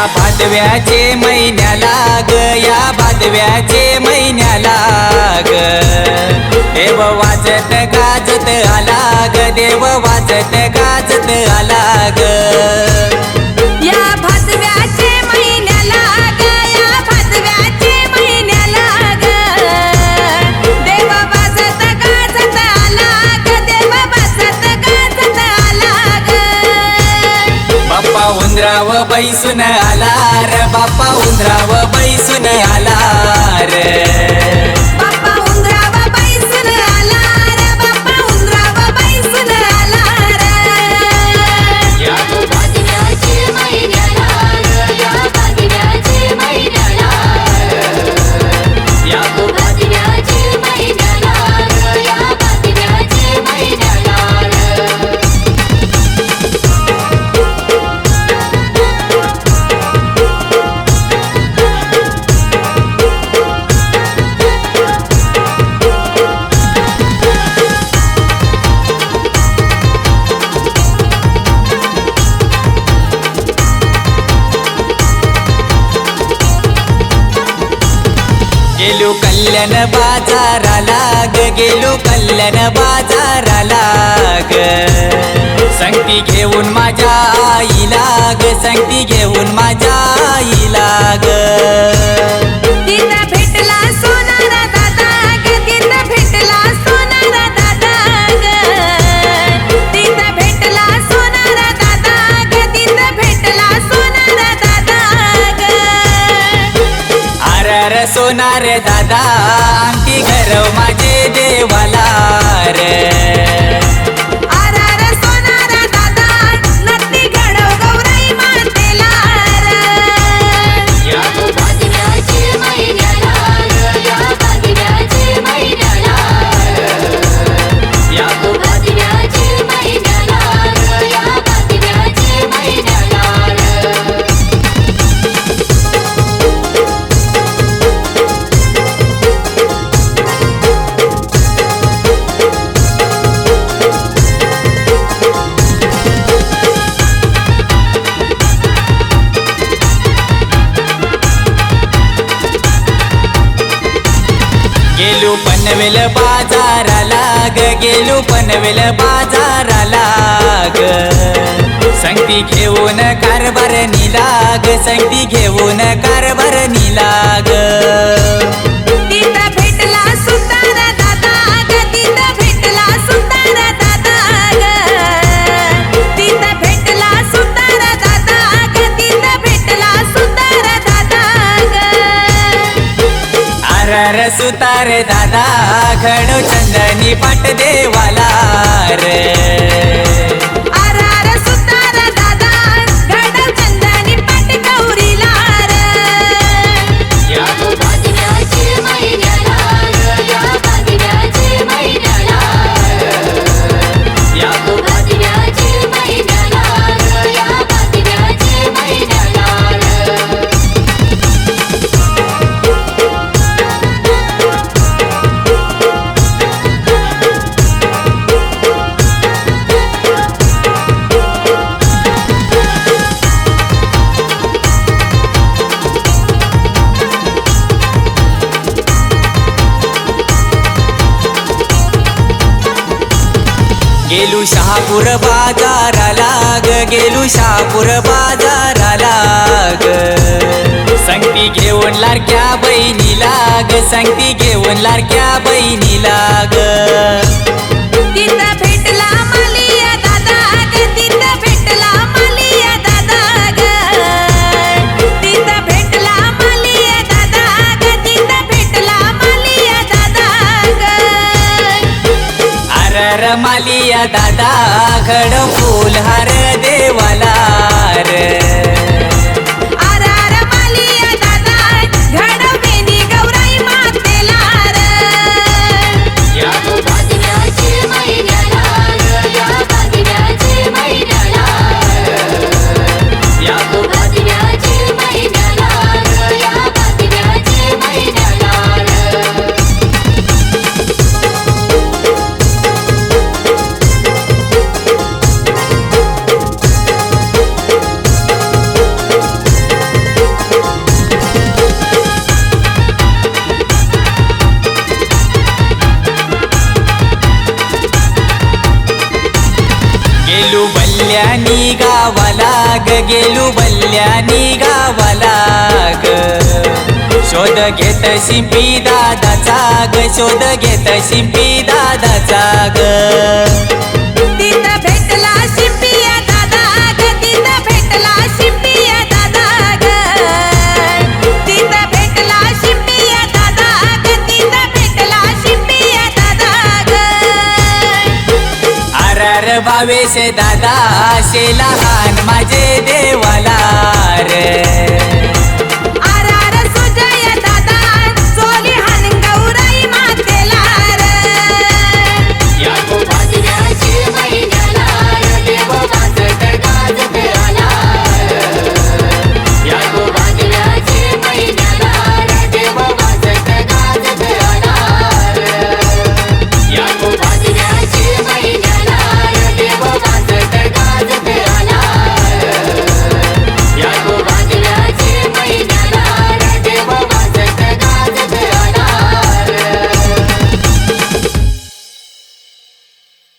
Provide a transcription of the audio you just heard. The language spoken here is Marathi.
या भादव्याचे महिन्याला ग या भादव्याचे महिन्याला ग देव वाजत गाजत आला ग देव वाजत गाजत आला ग उंदराव बैसून आला र बापा उंदराव बैसून आला रे. गेलो कल्याण बाजाराला ग गेलो कल्याण बाजाराला ग. संगती घेऊन माझ्या आईला ग संगती घेऊन माझ्या अर सोनार दादा आमची घर माझे देवाला रे. गेलो पनवेल बाजाराला ग गेलो पनवेल बाजाराला ग. संगती घेऊन कारभार निलाग संगती घेऊन कारभार सुतार दादा घडो चंदनी पाट देवाला रे. गेलू शहापूर बाजाराला ग गेलू शहापूर बाजाराला ग. संगती घेऊन लाडक्या बहिणीला ग संगती घेऊन लाडक्या बहिणीला ग. तिथं भेटला मालिया दादा ग तिथं भेटला मालिया दादा ग. तिथं भेटला मालिया दादा ग तिथं भेटला मालिया दादा ग. अर र दादा घड फुल हार देवाला. बल्ल्यानी गावाला ग गेलू बल्ल्यानी गावाला ग. शोध घेत शिंपी दादाचा ग शोध घेत शिंपी दादाचा ग. भावेश दादा असे लहान माझे देवाला रे.